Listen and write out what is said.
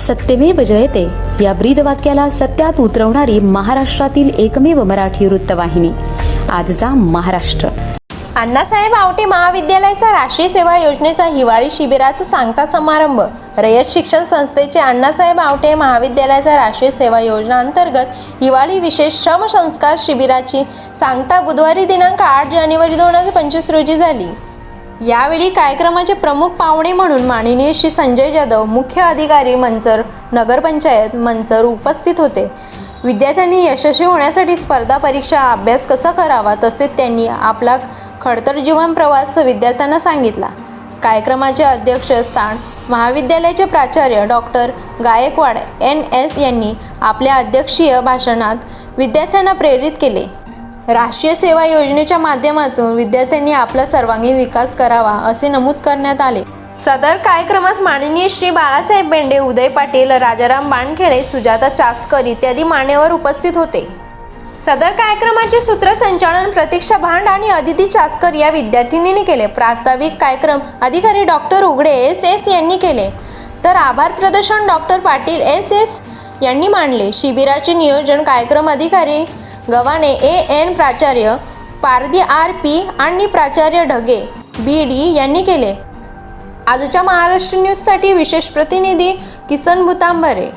सत्यमेव जयते. या ब्रीद वाक्याला सत्यात उतरवणारी महाराष्ट्रातील एकमेव मराठी वृत्तवाहिनी. आजचा महाराष्ट्र. अण्णासाहेब आवटे महाविद्यालयाचा राष्ट्रीय सेवा योजनेचा हिवाळी शिबिराचा सांगता समारंभ. रयत शिक्षण संस्थेचे अण्णासाहेब आवटे महाविद्यालयाचा राष्ट्रीय सेवा योजना अंतर्गत हिवाळी विशेष श्रम संस्कार शिबिराची सांगता बुधवारी दिनांक आठ जानेवारी दोन हजार पंचवीस रोजी झाली. यावेळी कार्यक्रमाचे प्रमुख पाहुणे म्हणून माननीय श्री संजय जाधव मुख्य अधिकारी मंचर नगरपंचायत मंचर उपस्थित होते. विद्यार्थ्यांनी यशस्वी होण्यासाठी स्पर्धा परीक्षा अभ्यास कसा करावा तसेच त्यांनी आपला खडतर जीवन प्रवास विद्यार्थ्यांना सांगितला. कार्यक्रमाचे अध्यक्षस्थान महाविद्यालयाचे प्राचार्य डॉक्टर गायकवाड एन एस यांनी आपल्या अध्यक्षीय भाषणात विद्यार्थ्यांना प्रेरित केले. राष्ट्रीय सेवा योजनेच्या माध्यमातून विद्यार्थ्यांनी आपला सर्वांगीण विकास करावा असे नमूद करण्यात आले. सदर कार्यक्रमास माननीय श्री बाळासाहेब बेंडे उदय पाटील राजाराम बाणखेडे सुजाता चासकर इत्यादी मान्यवर उपस्थित होते. सदर कार्यक्रमाचे सूत्रसंचालन प्रतीक्षा भांड आणि अदिती चासकर या विद्यार्थिनींनी केले. प्रास्ताविक कार्यक्रम अधिकारी डॉक्टर उघडे एस एस यांनी केले. तर आभार प्रदर्शन डॉक्टर पाटील एस एस यांनी मांडले. शिबिराचे नियोजन कार्यक्रम अधिकारी गव्हाणे ए. एन. प्राचार्य पारदी आर. पी. आणि प्राचार्य ढगे बी. डी. यांनी केले. आजच्या महाराष्ट्र न्यूजसाठी विशेष प्रतिनिधी किसन भुतांबरे